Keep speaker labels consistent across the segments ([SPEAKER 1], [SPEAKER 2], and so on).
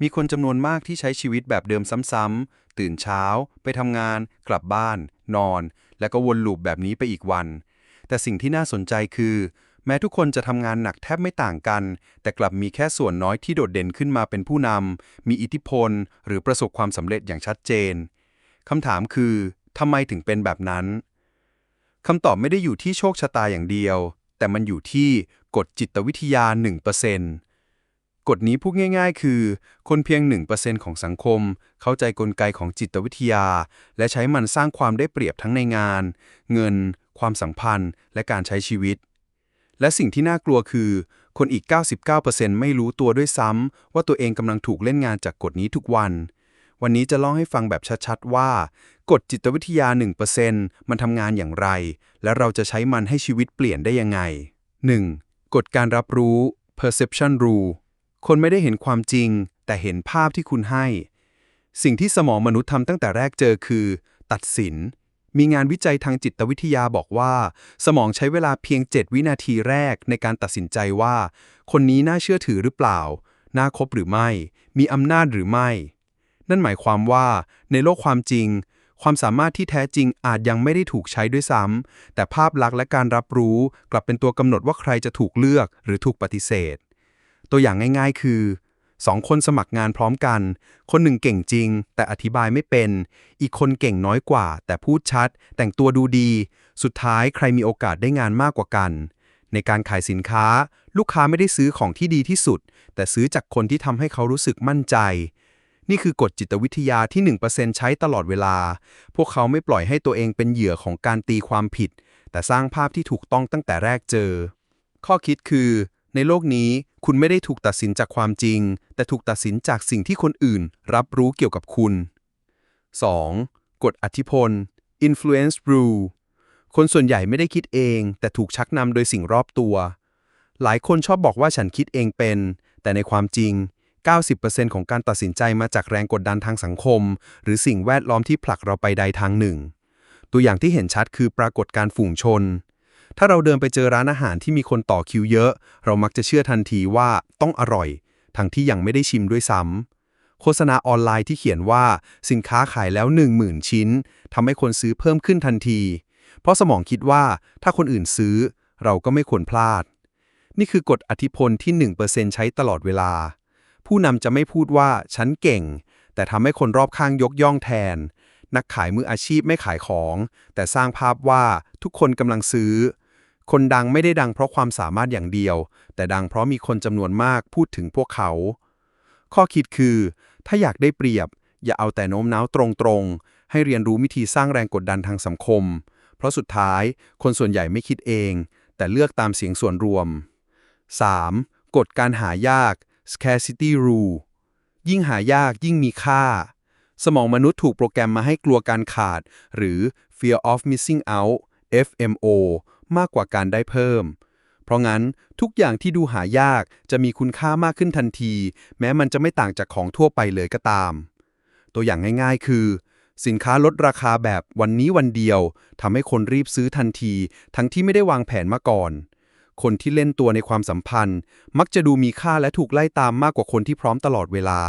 [SPEAKER 1] มีคนจำนวนมากที่ใช้ชีวิตแบบเดิมซ้ำๆ ตื่นเช้า ไปทำงาน กลับบ้าน นอน แล้วก็วนลูปแบบนี้ไปอีกวัน แต่สิ่งที่น่าสนใจคือ แม้ทุกคนจะทำงานหนักแทบไม่ต่างกัน แต่กลับมีแค่ส่วนน้อยที่โดดเด่นขึ้นมาเป็นผู้นำ มีอิทธิพล หรือประสบความสำเร็จอย่างชัดเจนคำถามคือทำไมถึงเป็นแบบนั้นคำตอบไม่ได้อยู่ที่โชคชะตาอย่างเดียว แต่มันอยู่ที่กฎจิตวิทยา1% กฎนี้พูดง่าย ๆ คือ คนเพียง 1%ของสังคม เข้าใจกลไกของจิตวิทยา และใช้มันสร้างความได้เปรียบทั้งในงาน เงิน ความสัมพันธ์ และการใช้ชีวิต และสิ่งที่น่ากลัวคือ คนอีก 99%ไม่รู้ตัวด้วยซ้ำว่าตัวเองกำลังถูกเล่นงานจากกฎนี้ทุกวัน วันนี้จะเล่าให้ฟังแบบชัดๆ ว่า กฎจิตวิทยา 1%มันทำงานอย่างไร และเราจะใช้มันให้ชีวิตเปลี่ยนได้ยังไง 1. กฎการรับรู้ perception rule คนไม่ได้เห็นความจริง แต่เห็นภาพที่คุณให้ สิ่งที่สมองมนุษย์ทำตั้งแต่แรกเจอคือ ตัดสิน มีงานวิจัยทางจิตวิทยาบอกว่า สมองใช้เวลาเพียง 7 วินาทีแรกในการตัดสินใจว่า คนนี้น่าเชื่อถือหรือเปล่า น่าคบหรือไม่ มีอำนาจหรือไม่ นั่นหมายความว่า ในโลกความจริง ความสามารถที่แท้จริงอาจยังไม่ได้ถูกใช้ด้วยซ้ำแต่ภาพลักษณ์และการรับรู้ กลับเป็นตัวกำหนดว่าใครจะถูกเลือกหรือถูกปฏิเสธ ตัวอย่างง่ายๆ คือสองคนสมัครงานพร้อมกัน คนหนึ่งเก่งจริง แต่อธิบายไม่เป็น อีกคนเก่งน้อยกว่า แต่พูดชัด แต่งตัวดูดี สุดท้ายใครมีโอกาสได้งานมากกว่ากัน ในการขายสินค้า ลูกค้าไม่ได้ซื้อของที่ดีที่สุด แต่ซื้อจากคนที่ทำให้เขารู้สึกมั่นใจ นี่คือกฎจิตวิทยาที่ 1%ใช้ตลอดเวลา พวกเขาไม่ปล่อยให้ตัวเองเป็นเหยื่อของการตีความผิด แต่สร้างภาพที่ถูกต้องตั้งแต่แรกเจอ ข้อคิดคือ ในโลกนี้ คุณไม่ได้ถูกตัดสินจากความจริง แต่ถูกตัดสินจากสิ่งที่คนอื่น รับรู้เกี่ยวกับคุณ 2. กฎอธิพล influence rule คนส่วนใหญ่ไม่ได้คิดเอง แต่ถูกชักนำโดยสิ่งรอบตัว หลายคนชอบบอกว่าฉันคิดเองเป็น แต่ในความจริง 90%ของการตัดสินใจมาจากแรงกดดันทางสังคม หรือสิ่งแวดล้อมที่ผลักเราไปใดทางหนึ่ง ตัวอย่างที่เห็นชัดคือปรากฏการณ์ฝูงชน ถ้าเราเดินไปเจอร้านอาหารที่มีคนต่อคิวเยอะ เรามักจะเชื่อทันทีว่าต้องอร่อย ทั้งที่ยังไม่ได้ชิมด้วยซ้ำโฆษณาออนไลน์ที่เขียนว่าสินค้าขายแล้ว 10,000 ชิ้นทำให้คนซื้อเพิ่มขึ้นทันที เพราะสมองคิดว่าถ้าคนอื่นซื้อ เราก็ไม่ควรพลาด นี่คือกฎอธิพลที่ 1%ใช้ตลอดเวลา ผู้นำจะไม่พูดว่าฉันเก่ง แต่ทำให้คนรอบข้างยกย่องแทนนักขายมืออาชีพไม่ขายของ แต่สร้างภาพว่าทุกคนกำลังซื้อ คนดังไม่ได้ดังเพราะความสามารถอย่างเดียว แต่ดังเพราะมีคนจำนวนมากพูดถึงพวกเขา ข้อคิดคือ ถ้าอยากได้เปรียบ อย่าเอาแต่โน้มน้าวตรงๆ ให้เรียนรู้วิธีสร้างแรงกดดันทางสังคม เพราะสุดท้ายคนส่วนใหญ่ไม่คิดเอง แต่เลือกตามเสียงส่วนรวม 3. กฎการหายาก scarcity rule ยิ่งหายากยิ่งมีค่า สมองมนุษย์ถูกโปรแกรมมาให้กลัวการขาด หรือ fear of missing out FMO มากกว่าการได้เพิ่ม เพราะงั้นทุกอย่างที่ดูหายากจะมีคุณค่ามากขึ้นทันที แม้มันจะไม่ต่างจากของทั่วไปเลยก็ตาม ตัวอย่างง่ายๆ คือ สินค้าลดราคาแบบวันนี้วันเดียวทำให้คนรีบซื้อทันที ทั้งที่ไม่ได้วางแผนมาก่อน คนที่เล่นตัวในความสัมพันธ์ มักจะดูมีค่าและถูกไล่ตามมากกว่าคนที่พร้อมตลอดเวลา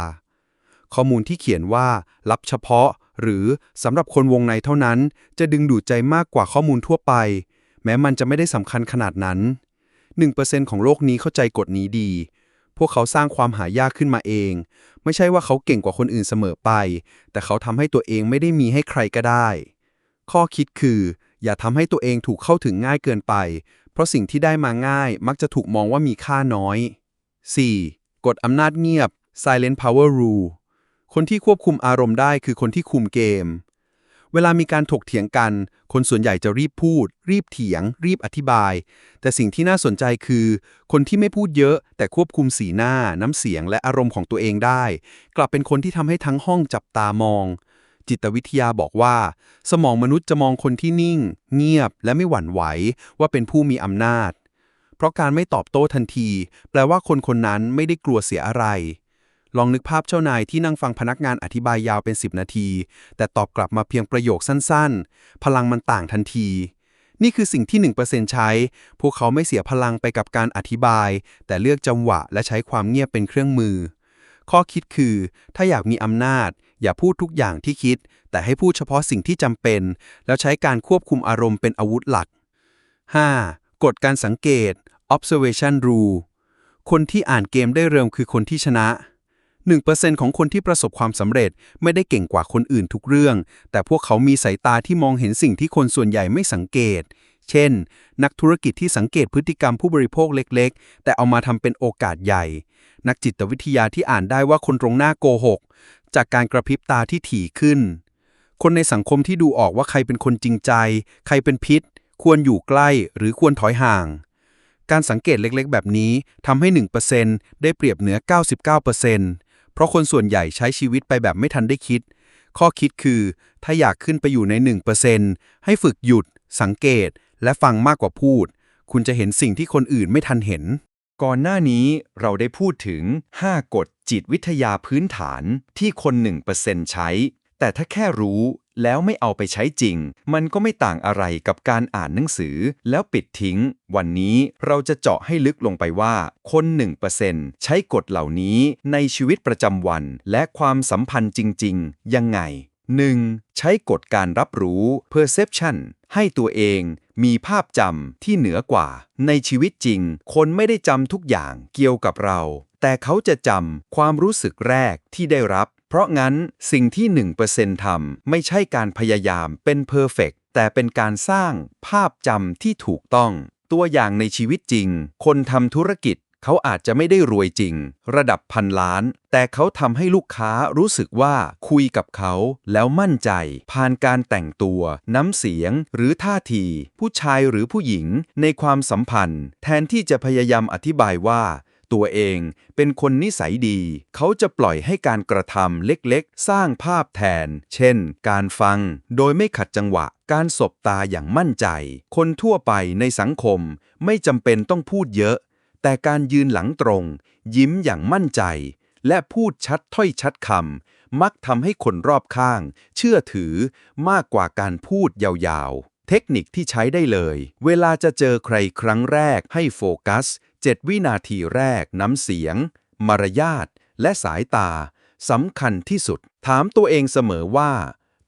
[SPEAKER 1] ข้อมูลที่เขียนว่ารับเฉพาะหรือสำหรับคนวงในเท่านั้น จะดึงดูดใจมากกว่าข้อมูลทั่วไป แม้มันจะไม่ได้สำคัญขนาดนั้น 1%ของโลกนี้เข้าใจกฎนี้ดี พวกเขาสร้างความหายากขึ้นมาเอง ไม่ใช่ว่าเขาเก่งกว่าคนอื่นเสมอไป แต่เขาทำให้ตัวเองไม่ได้มีให้ใครก็ได้ ข้อคิดคือ อย่าทำให้ตัวเองถูกเข้าถึงง่ายเกินไป เพราะสิ่งที่ได้มาง่ายมักจะถูกมองว่ามีค่าน้อย 4. กฎอำนาจเงียบ silent power rule คนที่ควบคุมอารมณ์ได้คือคนที่คุมเกม เวลามีการถกเถียงกัน คนส่วนใหญ่จะรีบพูด รีบเถียง รีบอธิบาย แต่สิ่งที่น่าสนใจคือ คนที่ไม่พูดเยอะ แต่ควบคุมสีหน้า น้ำเสียงและอารมณ์ของตัวเองได้ กลับเป็นคนที่ทำให้ทั้งห้องจับตามอง จิตวิทยาบอกว่า สมองมนุษย์จะมองคนที่นิ่ง เงียบ และไม่หวั่นไหว ว่าเป็นผู้มีอำนาจ เพราะการไม่ตอบโต้ทันที แปลว่าคนคนนั้นไม่ได้กลัวเสียอะไร ลองนึกภาพเจ้านายที่นั่งฟังพนักงานอธิบายยาวเป็น 10 นาที แต่ตอบกลับมาเพียงประโยคสั้นๆ พลังมันต่างทันที นี่คือสิ่งที่ 1%ใช้ พวกเขาไม่เสียพลังไปกับการอธิบาย แต่เลือกจังหวะและใช้ความเงียบเป็นเครื่องมือ
[SPEAKER 2] ข้อคิดคือ ถ้าอยากมีอำนาจ อย่าพูดทุกอย่างที่คิด แต่ให้พูดเฉพาะสิ่งที่จำเป็น แล้วใช้การควบคุมอารมณ์เป็นอาวุธหลัก 5. กฎการสังเกต observation rule คนที่อ่านเกมได้เร็วคือคนที่ชนะ 1%ของคนที่ประสบความสำเร็จไม่ได้เก่งกว่าคนอื่นทุกเรื่อง แต่พวกเขามีสายตาที่มองเห็นสิ่งที่คนส่วนใหญ่ไม่สังเกต เช่น นักธุรกิจที่สังเกตพฤติกรรมผู้บริโภคเล็กๆ แต่เอามาทำเป็นโอกาสใหญ่ นักจิตวิทยาที่อ่านได้ว่าคนตรงหน้าโกหก จากการกระพริบตาที่ถี่ขึ้น คนในสังคมที่ดูออกว่าใครเป็นคนจริงใจ ใครเป็นพิษ ควรอยู่ใกล้หรือควรถอยห่างการสังเกตเล็กๆ แบบนี้ทำให้ 1%ได้เปรียบเหนือ 99% เพราะคนส่วนใหญ่ใช้ชีวิตไปแบบไม่ทันได้คิด ข้อคิดคือ ถ้าอยากขึ้นไปอยู่ใน 1%ให้ฝึกหยุด สังเกต และฟังมากกว่าพูด คุณจะเห็นสิ่งที่คนอื่นไม่ทันเห็น
[SPEAKER 1] ก่อนหน้านี้เราได้พูดถึง 5 กฎจิตวิทยาพื้นฐานที่คน 1%ใช้ แต่ถ้าแค่รู้ แล้วไม่เอาไปใช้จริง มันก็ไม่ต่างอะไรกับการอ่านหนังสือ แล้วปิดทิ้ง วันนี้เราจะเจาะให้ลึกลงไปว่า คน 1%ใช้กฎเหล่านี้ในชีวิตประจำวัน และความสัมพันธ์จริง ๆ ยังไง 1. ใช้กฎการรับรู้ perception ให้ตัวเองมีภาพจำที่เหนือกว่า ในชีวิตจริง คนไม่ได้จำทุกอย่างเกี่ยวกับเรา แต่เขาจะจำความรู้สึกแรกที่ได้รับ ราะงั้นสิ่งที่ 1%ทำไม่ใช่การพยายามเป็นเพอร์เฟกแต่เป็นการสร้างภาพจำที่ถูกต้อง ตัวอย่างในชีวิตจริง คนทำธุรกิจเขาอาจจะไม่ได้รวยจริง ระดับพันล้าน แต่เขาทำให้ลูกค้ารู้สึกว่าคุยกับเขาแล้วมั่นใจ ผ่านการแต่งตัว น้ำเสียง หรือท่าที ผู้ชายหรือผู้หญิง ในความสัมพันธ์ แทนที่จะพยายามอธิบายว่า ตัวเอง เป็นคนนิสัยดี เขาจะปล่อยให้การกระทำเล็กๆ สร้างภาพแทน เช่น การฟัง โดยไม่ขัดจังหวะ การสบตาอย่างมั่นใจ คนทั่วไปในสังคมไม่จำเป็นต้องพูดเยอะ แต่การยืนหลังตรง ยิ้มอย่างมั่นใจ และพูดชัดถ้อยชัดคำมักทำให้คนรอบข้าง เชื่อถือมากกว่าการพูดยาวๆเทคนิคที่ใช้ได้เลย เวลาจะเจอใครครั้งแรกให้โฟกัส 7 วินาทีแรกน้ำเสียง มารยาท และสายตาสำคัญที่สุด ถามตัวเองเสมอว่า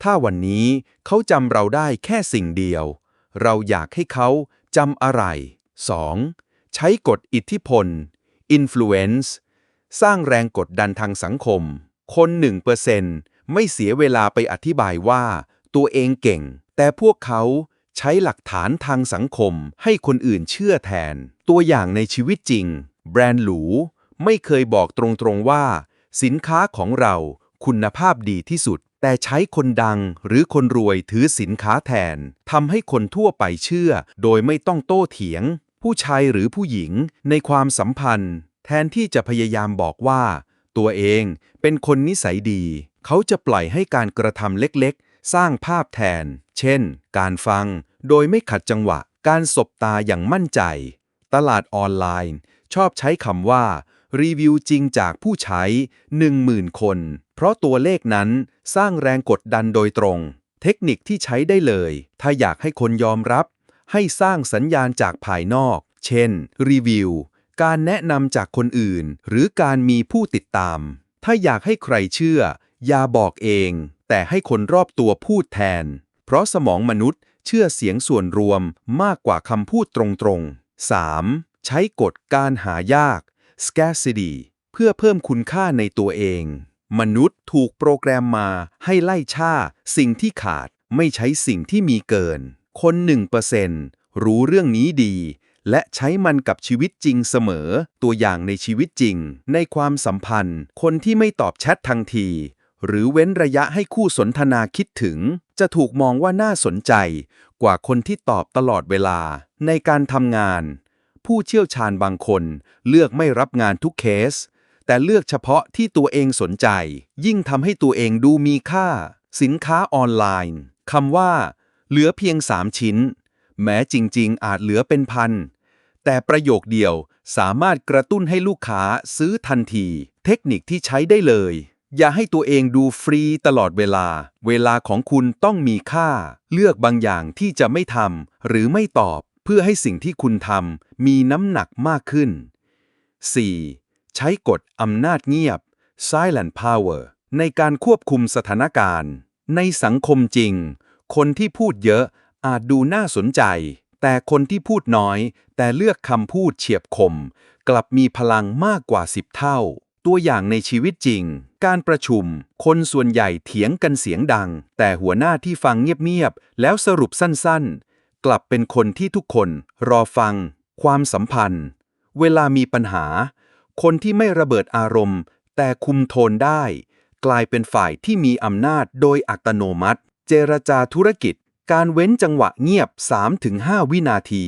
[SPEAKER 1] ถ้าวันนี้เขาจำเราได้แค่สิ่งเดียว เราอยากให้เขาจำอะไร 2. ใช้กฎอิทธิพล influence สร้างแรงกดดันทางสังคม คน1%ไม่เสียเวลาไปอธิบายว่า ตัวเองเก่ง แต่พวกเขาใช้หลักฐานทางสังคมให้คนอื่นเชื่อแทน ตัวอย่างในชีวิตจริง แบรนด์หรู ไม่เคยบอกตรงๆว่า สินค้าของเราคุณภาพดีที่สุด แต่ใช้คนดังหรือคนรวยถือสินค้าแทนทำให้คนทั่วไปเชื่อ โดยไม่ต้องโต้เถียง ผู้ชายหรือผู้หญิงในความสัมพันธ์ แทนที่จะพยายามบอกว่า ตัวเองเป็นคนนิสัยดี เขาจะปล่อยให้การกระทำเล็กๆ สร้างภาพแทน เช่น การฟัง โดยไม่ขัดจังหวะ การสบตาอย่างมั่นใจ ตลาดออนไลน์ ชอบใช้คำว่า รีวิวจริงจากผู้ใช้ 10,000 คน เพราะตัวเลขนั้นสร้างแรงกดดันโดยตรง เทคนิคที่ใช้ได้เลย ถ้าอยากให้คนยอมรับ ให้สร้างสัญญาณจากภายนอก เช่น รีวิว การแนะนำจากคนอื่น หรือการมีผู้ติดตาม ถ้าอยากให้ใครเชื่อ อย่าบอกเอง แต่ให้คนรอบตัวพูดแทน เพราะสมองมนุษย์เชื่อเสียงส่วนรวมมากกว่าคำพูดตรงๆ 3. ใช้กฎการหายาก scarcity เพื่อเพิ่มคุณค่าในตัวเอง มนุษย์ถูกโปรแกรมมาให้ไล่ช่า สิ่งที่ขาดไม่ใช้สิ่งที่มีเกิน คน1%รู้เรื่องนี้ดี และใช้มันกับชีวิตจริงเสมอ ตัวอย่างในชีวิตจริง ในความสัมพันธ์ คนที่ไม่ตอบแชททันที หรือเว้นระยะให้คู่สนทนาคิดถึง จะถูกมองว่าน่าสนใจ กว่าคนที่ตอบตลอดเวลา ในการทำงาน ผู้เชี่ยวชาญบางคน เลือกไม่รับงานทุกเคส แต่เลือกเฉพาะที่ตัวเองสนใจ ยิ่งทำให้ตัวเองดูมีค่า สินค้าออนไลน์คำว่า เหลือเพียง3ชิ้น แม้จริง ๆ อาจเหลือเป็นพัน แต่ประโยคเดียวสามารถกระตุ้นให้ลูกค้าซื้อทันที เทคนิคที่ใช้ได้เลย อย่าให้ตัวเองดูฟรีตลอดเวลา เวลาของคุณต้องมีค่า เลือกบางอย่างที่จะไม่ทำหรือไม่ตอบ เพื่อให้สิ่งที่คุณทำมีน้ำหนักมากขึ้น 4. ใช้กฎอำนาจเงียบ silent power ในการควบคุมสถานการณ์ ในสังคมจริง คนที่พูดเยอะอาจดูน่าสนใจ แต่คนที่พูดน้อย แต่เลือกคำพูดเฉียบคม กลับมีพลังมากกว่า10เท่า ตัวอย่างในชีวิตจริง การประชุม คนส่วนใหญ่เถียงกันเสียงดัง แต่หัวหน้าที่ฟังเงียบๆ แล้วสรุปสั้นๆ กลับเป็นคนที่ทุกคนรอฟัง ความสัมพันธ์ เวลามีปัญหา คนที่ไม่ระเบิดอารมณ์ แต่คุมโทนได้ กลายเป็นฝ่ายที่มีอำนาจโดยอัตโนมัติ เจรจาธุรกิจ การเว้นจังหวะเงียบ 3-5 วินาที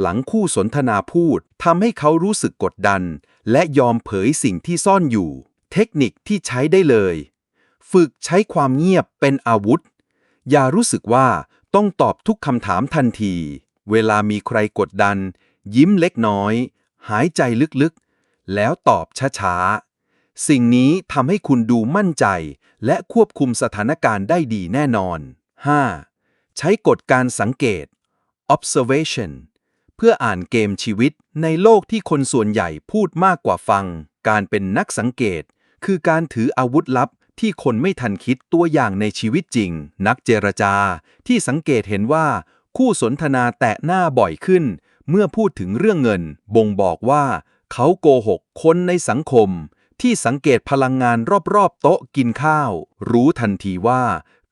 [SPEAKER 1] หลังคู่สนทนาพูดทำให้เขารู้สึกกดดัน และยอมเผยสิ่งที่ซ่อนอยู่ เทคนิคที่ใช้ได้เลย ฝึกใช้ความเงียบเป็นอาวุธ อย่ารู้สึกว่าต้องตอบทุกคำถามทันที เวลามีใครกดดัน ยิ้มเล็กน้อย หายใจลึกๆ แล้วตอบช้าๆ สิ่งนี้ทำให้คุณดูมั่นใจ และควบคุมสถานการณ์ได้ดีแน่นอน 5. ใช้กฎการสังเกต observation เพื่ออ่านเกมชีวิตในโลกที่คนส่วนใหญ่พูดมากกว่าฟัง การเป็นนักสังเกต คือการถืออาวุธลับที่คนไม่ทันคิดตัวอย่างในชีวิตจริง นักเจรจา ที่สังเกตเห็นว่า คู่สนทนาแตะหน้าบ่อยขึ้น เมื่อพูดถึงเรื่องเงิน บ่งบอกว่า เขาโกหกคนในสังคม ที่สังเกตพลังงานรอบๆ โต๊ะกินข้าว รู้ทันทีว่า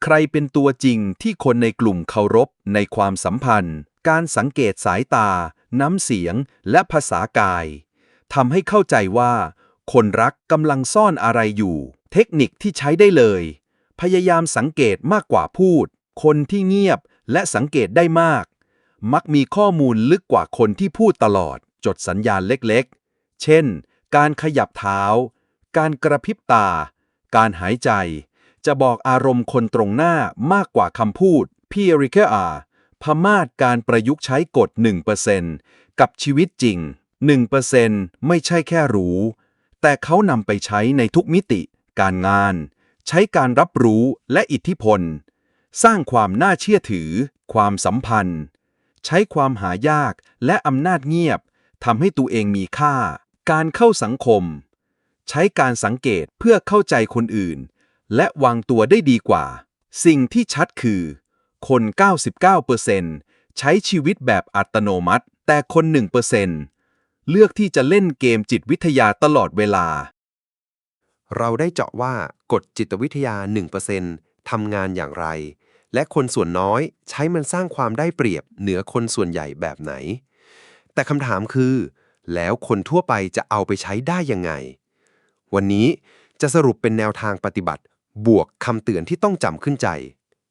[SPEAKER 1] ใครเป็นตัวจริงที่คนในกลุ่มเคารพในความสัมพันธ์ การสังเกตสายตา น้ำเสียง และภาษากายทำให้เข้าใจว่า คนรักกำลังซ่อนอะไรอยู่ เทคนิคที่ใช้ได้เลย พยายามสังเกตมากกว่าพูด คนที่เงียบและสังเกตได้มาก มักมีข้อมูลลึกกว่าคนที่พูดตลอด จดสัญญาณเล็กๆ เช่น การขยับเท้า การกระพริบตา การหายใจ จะบอกอารมณ์คนตรงหน้ามากกว่าคำพูดพี่ริเคอา พมาศการประยุกต์ใช้กฎ 1%กับชีวิตจริง 1%ไม่ใช่แค่รู้ แต่เขานำไปใช้ในทุกมิติ การงาน ใช้การรับรู้และอิทธิพล สร้างความน่าเชื่อถือ ความสัมพันธ์ ใช้ความหายากและอำนาจเงียบทำให้ตัวเองมีค่า การเข้าสังคม ใช้การสังเกตเพื่อเข้าใจคนอื่น และวางตัวได้ดีกว่า สิ่งที่ชัดคือ คน 99%ใช้ชีวิตแบบอัตโนมัติ แต่คน 1%เลือกที่จะเล่นเกมจิตวิทยาตลอดเวลา
[SPEAKER 3] เราได้เจาะว่ากฎจิตวิทยา 1%ทำงานอย่างไร และคนส่วนน้อยใช้มันสร้างความได้เปรียบเหนือคนส่วนใหญ่แบบไหน แต่คำถามคือ แล้วคนทั่วไปจะเอาไปใช้ได้ยังไง วันนี้จะสรุปเป็นแนวทางปฏิบัติบวกคำเตือนที่ต้องจำขึ้นใจ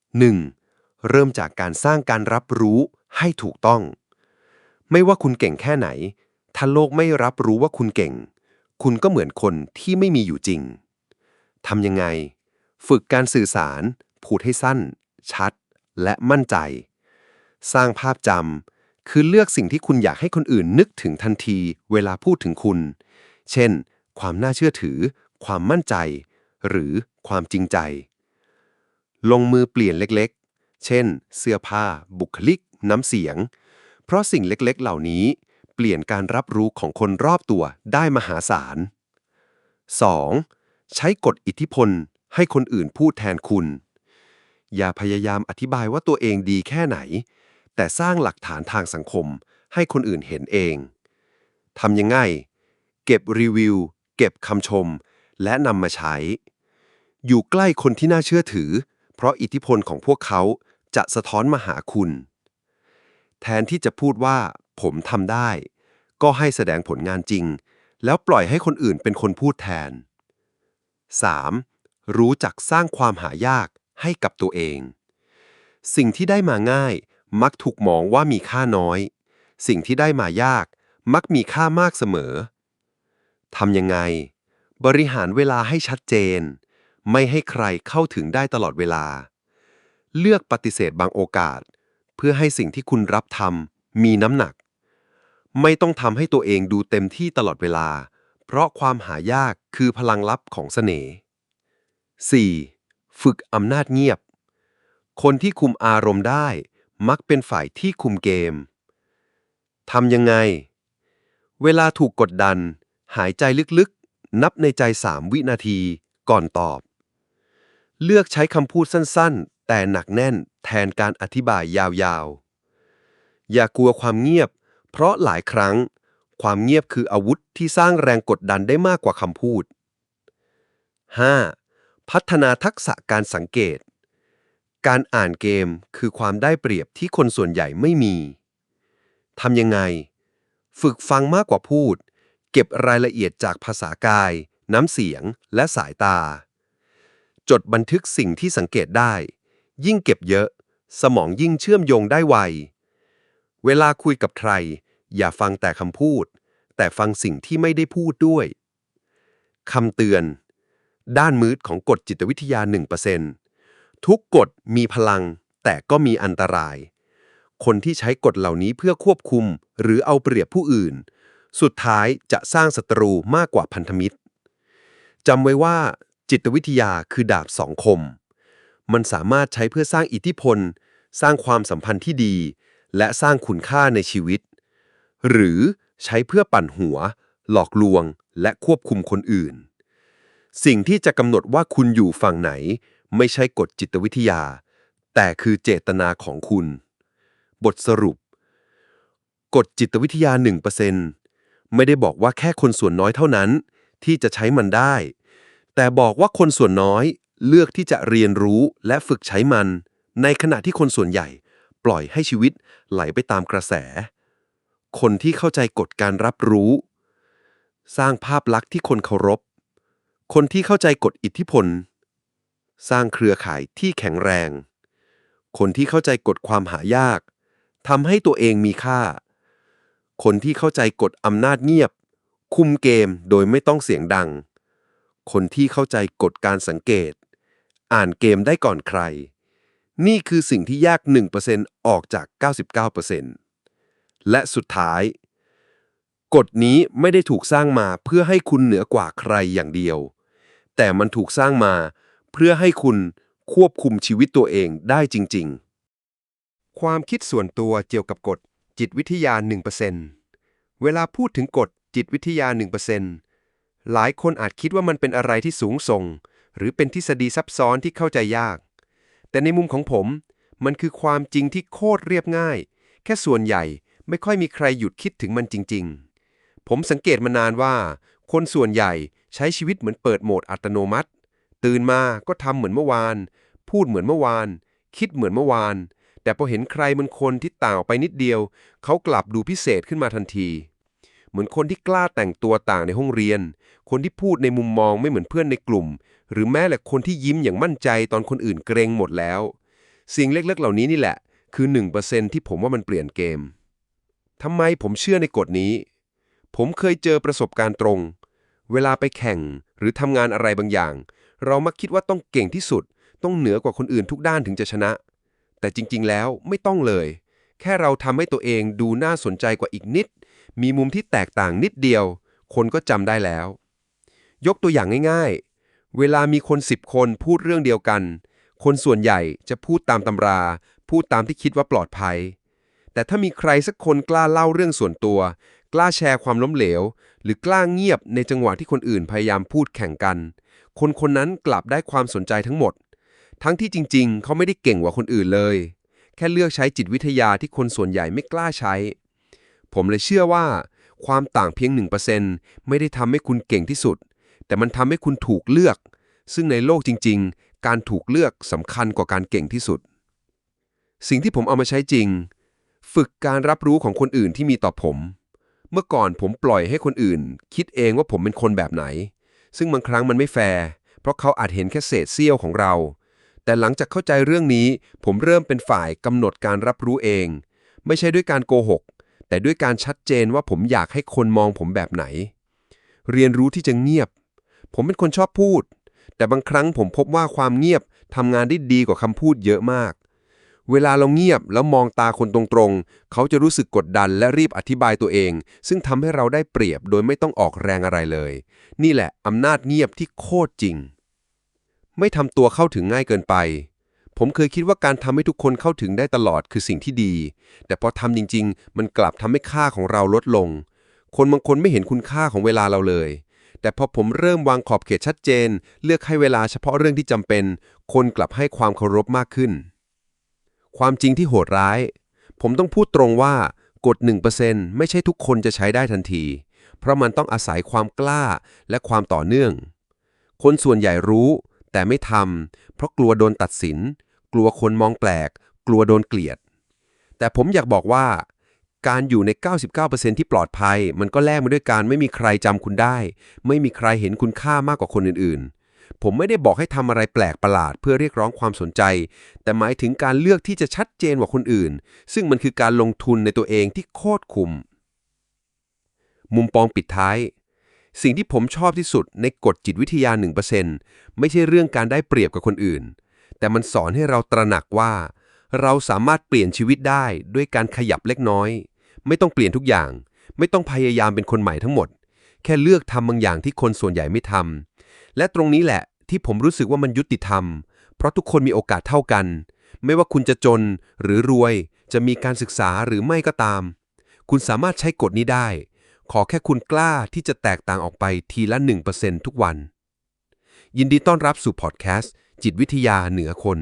[SPEAKER 3] 1. เริ่มจากการสร้างการรับรู้ให้ถูกต้อง ไม่ว่าคุณเก่งแค่ไหน ถ้าโลกไม่รับรู้ว่าคุณเก่ง คุณก็เหมือนคนที่ไม่มีอยู่จริงทำยังไง ฝึกการสื่อสาร พูดให้สั้น ชัด และมั่นใจ สร้างภาพจำคือเลือกสิ่งที่คุณอยากให้คนอื่นนึกถึงทันทีเวลาพูดถึงคุณ เช่น ความน่าเชื่อถือ ความมั่นใจ หรือความจริงใจ ลงมือเปลี่ยนเล็ก เช่น เสื้อผ้า บุคลิก น้ำเสียง เพราะสิ่งเล็กๆ เหล่านี้ เปลี่ยนการรับรู้ของคนรอบตัวได้มหาศาล 2. ใช้กฎอิทธิพลให้คนอื่นพูดแทนคุณ อย่าพยายามอธิบายว่าตัวเองดีแค่ไหน แต่สร้างหลักฐานทางสังคมให้คนอื่นเห็นเอง ทำยังไง เก็บรีวิว เก็บคำชม และนำมาใช้ อยู่ใกล้คนที่น่าเชื่อถือ เพราะอิทธิพลของพวกเขาจะสะท้อนมาหาคุณ แทนที่จะพูดว่า ผมทำได้ ก็ให้แสดงผลงานจริง แล้วปล่อยให้คนอื่นเป็นคนพูดแทน 3. รู้จักสร้างความหายากให้กับตัวเอง สิ่งที่ได้มาง่าย มักถูกมองว่ามีค่าน้อย สิ่งที่ได้มายากมักมีค่ามากเสมอทำยังไง บริหารเวลาให้ชัดเจน ไม่ให้ใครเข้าถึงได้ตลอดเวลา เลือกปฏิเสธบางโอกาส เพื่อให้สิ่งที่คุณรับทำมีน้ำหนัก ไม่ต้องทำให้ตัวเองดูเต็มที่ตลอดเวลา เพราะความหายากคือพลังลับของเสน่ห์ 4. ฝึกอำนาจเงียบ คนที่คุมอารมณ์ได้มักเป็นฝ่ายที่คุมเกม ทำยังไง เวลาถูกกดดัน หายใจลึกๆ
[SPEAKER 4] นับในใจ3วินาทีก่อนตอบ เลือกใช้คำพูดสั้นๆ แต่หนักแน่นแทนการอธิบายยาวๆ อย่ากลัวความเงียบ เพราะหลายครั้ง ความเงียบคืออาวุธที่สร้างแรงกดดันได้มากกว่าคำพูด 5. พัฒนาทักษะการสังเกต การอ่านเกมคือความได้เปรียบที่คนส่วนใหญ่ไม่มีทำยังไง ฝึกฟังมากกว่าพูด เก็บรายละเอียดจากภาษากาย น้ำเสียงและสายตา จดบันทึกสิ่งที่สังเกตได้ ยิ่งเก็บเยอะ สมองยิ่งเชื่อมโยงได้ไว เวลาคุยกับใคร อย่าฟังแต่คำพูด แต่ฟังสิ่งที่ไม่ได้พูดด้วยคำเตือน ด้านมืดของกฎจิตวิทยา 1%ทุกกฎมีพลัง แต่ก็มีอันตราย คนที่ใช้กฎเหล่านี้เพื่อควบคุม หรือเอาเปรียบผู้อื่น สุดท้ายจะสร้างศัตรูมากกว่าพันธมิตรจำไว้ว่า จิตวิทยาคือดาบสองคม มันสามารถใช้เพื่อสร้างอิทธิพล สร้างความสัมพันธ์ที่ดี และสร้างคุณค่าในชีวิต หรือใช้เพื่อปั่นหัว หลอกลวง และควบคุมคนอื่น สิ่งที่จะกำหนดว่าคุณอยู่ฝั่งไหน ไม่ใช่กฎจิตวิทยา แต่คือเจตนาของคุณ บทสรุป กฎจิตวิทยา 1%ไม่ได้บอกว่าแค่คนส่วนน้อยเท่านั้น ที่จะใช้มันได้ แต่บอกว่าคนส่วนน้อยเลือกที่จะเรียนรู้และฝึกใช้มัน ในขณะที่คนส่วนใหญ่ ปล่อยให้ชีวิตไหลไปตามกระแส คนที่เข้าใจกฎการรับรู้ สร้างภาพลักษณ์ที่คนเคารพ คนที่เข้าใจกฎอิทธิพล สร้างเครือข่ายที่แข็งแรง คนที่เข้าใจกฎความหายากทำให้ตัวเองมีค่า คนที่เข้าใจกฎอำนาจเงียบ คุมเกมโดยไม่ต้องเสียงดัง คนที่เข้าใจกฎการสังเกต อ่านเกมได้ก่อนใคร นี่คือสิ่งที่แยก 1%ออกจาก 99%และสุดท้าย กฎนี้ไม่ได้ถูกสร้างมาเพื่อให้คุณเหนือกว่าใครอย่างเดียว แต่มันถูกสร้างมาเพื่อให้คุณควบคุมชีวิตตัวเองได้จริง ๆ
[SPEAKER 3] ความคิดส่วนตัวเกี่ยวกับกฎจิตวิทยา 1%เวลาพูดถึงกฎจิตวิทยา 1% หลายคนอาจคิดว่ามันเป็นอะไรที่สูงส่ง หรือเป็นทฤษฎีซับซ้อนที่เข้าใจยาก แต่ในมุมของผม มันคือความจริงที่โคตรเรียบง่าย แค่ส่วนใหญ่ไม่ค่อยมีใครหยุดคิดถึงมันจริง ๆ ผมสังเกตมานานว่า คนส่วนใหญ่ใช้ชีวิตเหมือนเปิดโหมดอัตโนมัติ ตื่นมาก็ทำเหมือนเมื่อวาน พูดเหมือนเมื่อวาน คิดเหมือนเมื่อวาน แต่พอเห็นใครบางคนที่ต่างออกไปนิดเดียว เขากลับดูพิเศษขึ้นมาทันที เหมือนคนที่กล้าแต่งตัวต่างในห้องเรียน คนที่พูดในมุมมองไม่เหมือนเพื่อนในกลุ่ม หรือแม้แต่คนที่ยิ้มอย่างมั่นใจตอนคนอื่นเกรงหมดแล้ว สิ่งเล็กๆ เหล่านี้นี่แหละ คือ 1%ที่ผมว่ามันเปลี่ยนเกมทำไมผมเชื่อในกฎนี้ ผมเคยเจอประสบการณ์ตรง เวลาไปแข่งหรือทำงานอะไรบางอย่าง เรามักคิดว่าต้องเก่งที่สุด ต้องเหนือกว่าคนอื่นทุกด้านถึงจะชนะ แต่จริงๆ แล้วไม่ต้องเลย แค่เราทำให้ตัวเองดูน่าสนใจกว่าอีกนิด มีมุมที่แตกต่างนิดเดียว คนก็จำได้แล้ว ยกตัวอย่างง่ายๆ เวลามีคน10คนพูดเรื่องเดียวกัน คนส่วนใหญ่จะพูดตามตำรา พูดตามที่คิดว่าปลอดภัย แต่ถ้ามีใครสักคนกล้าเล่าเรื่องส่วนตัว กล้าแชร์ความล้มเหลว หรือกล้าเงียบในจังหวะที่คนอื่นพยายามพูดแข่งกัน คนคนนั้นกลับได้ความสนใจทั้งหมด ทั้งที่จริง ๆ เขาไม่ได้เก่งกว่าคนอื่นเลย แค่เลือกใช้จิตวิทยาที่คนส่วนใหญ่ไม่กล้าใช้ ผมเลยเชื่อว่า ความต่างเพียง 1%ไม่ได้ทำให้คุณเก่งที่สุด แต่มันทำให้คุณถูกเลือก ซึ่งในโลกจริง ๆ การถูกเลือกสำคัญกว่าการเก่งที่สุด สิ่งที่ผมเอามาใช้จริง ฝึกการรับรู้ของคนอื่นที่มีต่อผม เมื่อก่อนผมปล่อยให้คนอื่น คิดเองว่าผมเป็นคนแบบไหน ซึ่งบางครั้งมันไม่แฟร์เพราะเขาอาจเห็นแค่เศษเสี้ยวของเรา แต่หลังจากเข้าใจเรื่องนี้ ผมเริ่มเป็นฝ่ายกำหนดการรับรู้เอง ไม่ใช่ด้วยการโกหก แต่ด้วยการชัดเจนว่าผมอยากให้คนมองผมแบบไหน เรียนรู้ที่จะเงียบ ผมเป็นคนชอบพูด แต่บางครั้งผมพบว่าความเงียบทำงานได้ดีกว่าคำพูดเยอะมาก เวลาเราเงียบแล้วมองตาคนตรงๆ เขาจะรู้สึกกดดันและรีบอธิบายตัวเอง ซึ่งทำให้เราได้เปรียบโดยไม่ต้องออกแรงอะไรเลย นี่แหละอำนาจเงียบที่โคตรจริง ไม่ทำตัวเข้าถึงง่ายเกินไป ผมเคยคิดว่าการทำให้ทุกคนเข้าถึงได้ตลอดคือสิ่งที่ดี แต่พอทำจริง ๆ มันกลับทำให้ค่าของเราลดลง คนบางคนไม่เห็นคุณค่าของเวลาเราเลย แต่พอผมเริ่มวางขอบเขตชัดเจน เลือกให้เวลาเฉพาะเรื่องที่จำเป็น คนกลับให้ความเคารพมากขึ้น ความจริงที่โหดร้าย ผมต้องพูดตรงว่ากฎ1%ไม่ใช่ทุกคนจะใช้ได้ทันที เพราะมันต้องอาศัยความกล้าและความต่อเนื่อง คนส่วนใหญ่รู้แต่ไม่ทำเพราะกลัวโดนตัดสิน กลัวคนมองแปลก กลัวโดนเกลียด แต่ผมอยากบอกว่า การอยู่ใน 99%ที่ปลอดภัย มันก็แลกมาด้วยการไม่มีใครจำคุณได้ ไม่มีใครเห็นคุณค่ามากกว่าคนอื่นๆ ผมไม่ได้บอกให้ทำอะไรแปลกประหลาดเพื่อเรียกร้องความสนใจ แต่หมายถึงการเลือกที่จะชัดเจนกว่าคนอื่น ซึ่งมันคือการลงทุนในตัวเองที่โคตรคุ้มมุมปองปิดท้าย สิ่งที่ผมชอบที่สุดในกฎจิตวิทยา 1%ไม่ใช่เรื่องการได้เปรียบกับคนอื่น แต่มันสอนให้เราตระหนักว่า เราสามารถเปลี่ยนชีวิตได้ด้วยการขยับเล็กน้อย ไม่ต้องเปลี่ยนทุกอย่าง ไม่ต้องพยายามเป็นคนใหม่ทั้งหมด แค่เลือกทำบางอย่างที่คนส่วนใหญ่ไม่ทำและตรงนี้แหละที่ผมรู้สึกว่ามันยุติธรรม เพราะทุกคนมีโอกาสเท่ากัน ไม่ว่าคุณจะจนหรือรวย จะมีการศึกษาหรือไม่ก็ตาม คุณสามารถใช้กฎนี้ได้ ขอแค่คุณกล้าที่จะแตกต่างออกไปทีละ1%ทุกวัน ยินดีต้อนรับสู่พอดแคสต์ จิตวิทยาเหนือคน